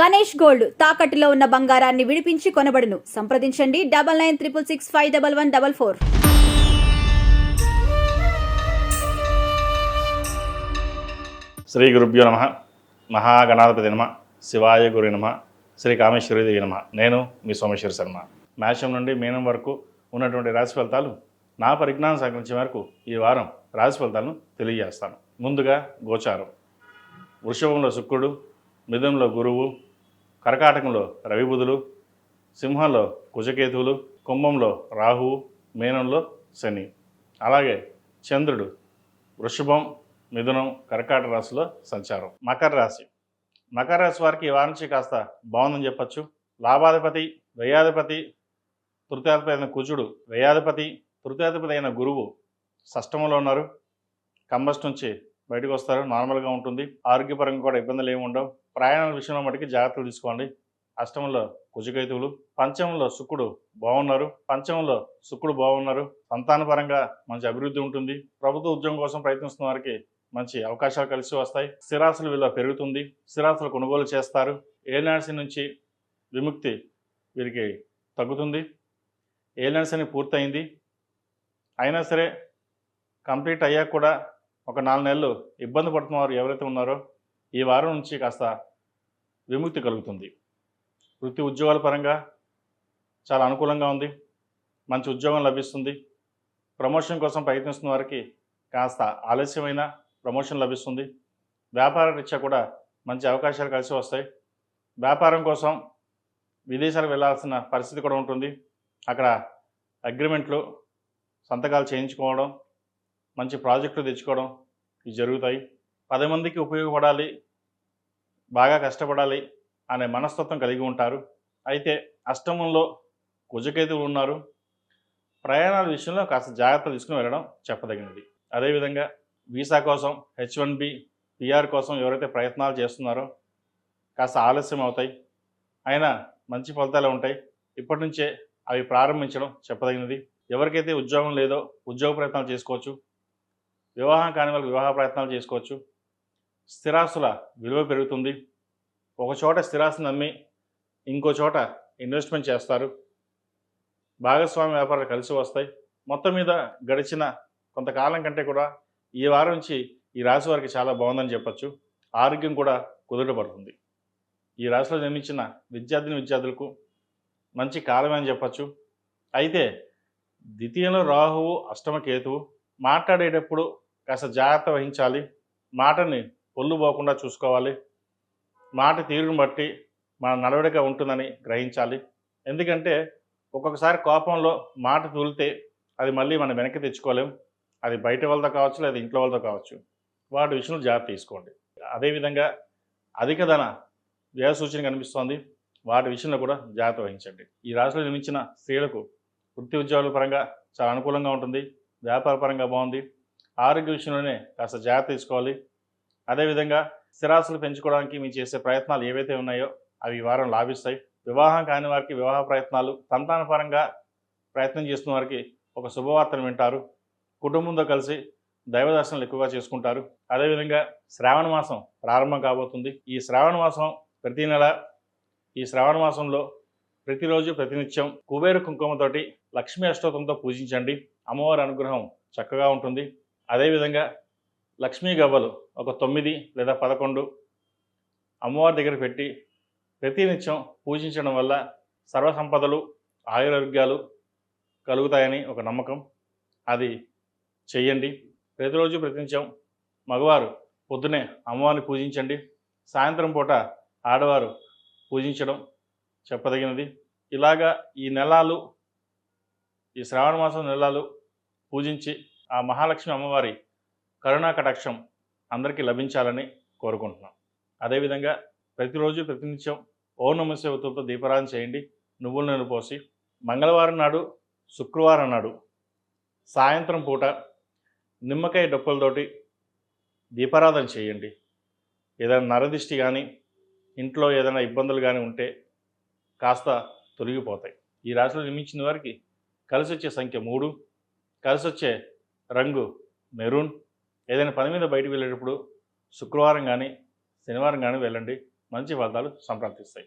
Ganesh gold తాకట్టులో ఉన్న బంగారాన్ని విడిపించి కొనబడును. సంప్రదించండి. Double nine triple six five double one double four. Shri గురుభ్యో నమ. మహాగణాధిపతి నమ. శివాయ గురి నమ. శ్రీ కామేశ్వరీదేవి నమ. నేను మీ సోమేశ్వర శర్మ. మేషం నుండి మీనం వరకు ఉన్నటువంటి రాశి ఫలితాలు నా పరిజ్ఞానం సహకరించే వరకు ఈ వారం రాశి ఫలితాలను తెలియజేస్తాను. ముందుగా గోచారం. వృషభంలో శుక్రుడు మిథంలో గురువు కర్కాటకంలో రవిబుధులు సింహంలో కుజకేతువులు కుంభంలో రాహువు మీనంలో శని. అలాగే చంద్రుడు వృషభం మిథునం కర్కాటక రాశిలో సంచారం. మకర రాశి. మకర రాశి వారికి ఈ వారం నుంచి కాస్త బాగుందని చెప్పచ్చు. లాభాధిపతి వ్యయాధిపతి తృతీయాధిపతి అయిన కుజుడు వ్యయాధిపతి తృతీయాధిపతి అయిన గురువు షష్టమంలో ఉన్నారు. కంబస్ట్ నుంచి బయటకు వస్తారు నార్మల్గా ఉంటుంది. ఆరోగ్యపరంగా కూడా ఇబ్బందులు ఏమి ఉండవు. ప్రయాణాల విషయంలో మటుకి జాగ్రత్తలు తీసుకోండి. అష్టమంలో కుజకైతువులు పంచమంలో శుక్రుడు బాగున్నారు పంచమంలో శుక్రుడు బాగున్నారు సంతానపరంగా మంచి అభివృద్ధి ఉంటుంది. ప్రభుత్వ ఉద్యోగం కోసం ప్రయత్నిస్తున్న వారికి మంచి అవకాశాలు కలిసి వస్తాయి. స్థిరాస్తుల విలువ పెరుగుతుంది. స్థిరాస్తులు కొనుగోలు చేస్తారు. ఏలినాసి నుంచి విముక్తి వీరికి తగ్గుతుంది. ఏలినాసి అని పూర్తయింది. అయినా సరే కంప్లీట్ అయ్యాక కూడా ఒక నాలుగు నెలలు ఇబ్బంది పడుతున్న వారు ఎవరైతే ఉన్నారో ఈ వారం నుంచి కాస్త విముక్తి కలుగుతుంది. వృత్తి ఉద్యోగాల పరంగా చాలా అనుకూలంగా ఉంది. మంచి ఉద్యోగం లభిస్తుంది. ప్రమోషన్ కోసం ప్రయత్నిస్తున్న వారికి కాస్త ఆలస్యమైన ప్రమోషన్ లభిస్తుంది. వ్యాపార రీత్యా కూడా మంచి అవకాశాలు కలిసి వస్తాయి. వ్యాపారం కోసం విదేశాలకు వెళ్ళాల్సిన పరిస్థితి కూడా ఉంటుంది. అక్కడ అగ్రిమెంట్లు సంతకాలు చేయించుకోవడం మంచి ప్రాజెక్టులు తెచ్చుకోవడం ఇవి జరుగుతాయి. పది మందికి ఉపయోగపడాలి బాగా కష్టపడాలి అనే మనస్తత్వం కలిగి ఉంటారు. అయితే అష్టమంలో కుజకేతువులు ఉన్నారు. ప్రయాణాల విషయంలో కాస్త జాగ్రత్తలు తీసుకుని వెళ్ళడం చెప్పదగినది. అదేవిధంగా వీసా కోసం హెచ్ వన్ బి పిఆర్ కోసం ఎవరైతే ప్రయత్నాలు చేస్తున్నారో కాస్త ఆలస్యం అవుతాయి. అయినా మంచి ఫలితాలు ఉంటాయి. ఇప్పటి నుంచే అవి ప్రారంభించడం చెప్పదగినది. ఎవరికైతే ఉద్యోగం లేదో ఉద్యోగ ప్రయత్నాలు చేసుకోవచ్చు. వివాహం కాని వాళ్ళకి వివాహ ప్రయత్నాలు చేసుకోవచ్చు. స్థిరాస్తుల విలువ పెరుగుతుంది. ఒక చోట స్థిరాస్తిని నమ్మి ఇంకో చోట ఇన్వెస్ట్మెంట్ చేస్తారు. భాగస్వామి వ్యాపారాలు కలిసి వస్తాయి. మొత్తం మీద గడిచిన కొంతకాలం కంటే కూడా ఈ వారం నుంచి ఈ రాశి వారికి చాలా బాగుందని చెప్పచ్చు. ఆరోగ్యం కూడా కుదుటపడుతుంది ఈ రాశిలో జన్మించిన విద్యార్థిని విద్యార్థులకు మంచి కాలమే అని చెప్పచ్చు. అయితే ద్వితీయంలో రాహువు అష్టమ కేతువు మాట్లాడేటప్పుడు కాస్త జాగ్రత్త వహించాలి. మాటని పొల్లు పోకుండా చూసుకోవాలి. మాట తీరును బట్టి మన నడవడిక ఉంటుందని గ్రహించాలి. ఎందుకంటే ఒక్కొక్కసారి కోపంలో మాట తూలితే అది మళ్ళీ మనం వెనక్కి తెచ్చుకోలేం. అది బయట వాళ్ళతో కావచ్చు లేదా ఇంట్లో వాళ్ళతో కావచ్చు. వాటి విషయంలో జాగ్రత్త తీసుకోండి. అదేవిధంగా అధిక ధన వ్యయ సూచన కనిపిస్తోంది. వాటి విషయంలో కూడా జాగ్రత్త వహించండి. ఈ రాశిలో నిర్మించిన స్త్రీలకు వృత్తి ఉద్యోగాల పరంగా చాలా అనుకూలంగా ఉంటుంది. వ్యాపార పరంగా బాగుంది. ఆరోగ్య విషయంలోనే కాస్త జాగ్రత్త తీసుకోవాలి. అదేవిధంగా స్థిరాస్తులు పెంచుకోవడానికి మీరు చేసే ప్రయత్నాలు ఏవైతే ఉన్నాయో అవి ఈ వారం లాభిస్తాయి. వివాహం కాని వారికి వివాహ ప్రయత్నాలు సంతానపరంగా ప్రయత్నం చేస్తున్న వారికి ఒక శుభవార్తను వింటారు. కుటుంబంతో కలిసి దైవ దర్శనాలు ఎక్కువగా చేసుకుంటారు. అదేవిధంగా శ్రావణ మాసం ప్రారంభం కాబోతుంది. ఈ శ్రావణ మాసం ప్రతి నెల ఈ శ్రావణ మాసంలో ప్రతిరోజు ప్రతినిత్యం కుబేర కుంకుమతోటి లక్ష్మీ అష్టోత్తంతో పూజించండి. అమ్మవారి అనుగ్రహం చక్కగా ఉంటుంది. అదేవిధంగా లక్ష్మీ గవ్వలు ఒక తొమ్మిది లేదా పదకొండు అమ్మవారి దగ్గర పెట్టి ప్రతినిత్యం పూజించడం వల్ల సర్వ సంపదలు ఆయురారోగ్యాలు కలుగుతాయని ఒక నమ్మకం. అది చెయ్యండి. ప్రతిరోజు ప్రతినిత్యం మగవారు పొద్దునే అమ్మవారిని పూజించండి. సాయంత్రం పూట ఆడవారు పూజించడం చెప్పదగినది. ఇలాగా ఈ నెలలు ఈ శ్రావణ మాసం నెలలు పూజించి ఆ మహాలక్ష్మి అమ్మవారి కరుణా కటాక్షం అందరికీ లభించాలని కోరుకుంటున్నాం. అదేవిధంగా ప్రతిరోజు ప్రతినిత్యం ఓ నమశివతులతో దీపారాధన చేయండి. నువ్వుల నూనె పోసి మంగళవారం నాడు శుక్రవారం నాడు సాయంత్రం పూట నిమ్మకాయ డొప్పలతోటి దీపారాధన చేయండి. ఏదైనా నరదిష్టి కానీ ఇంట్లో ఏదైనా ఇబ్బందులు కానీ ఉంటే కాస్త తొలగిపోతాయి. ఈ రాశిలో నిర్మించిన వారికి కలిసి వచ్చే సంఖ్య మూడు కలిసి వచ్చే రంగు మెరూన్. ఏదైనా పని మీద బయటకు వెళ్ళేటప్పుడు శుక్రవారం కానీ శనివారం కానీ వెళ్ళండి. మంచి ఫలితాలు సంప్రాప్తిస్తాయి.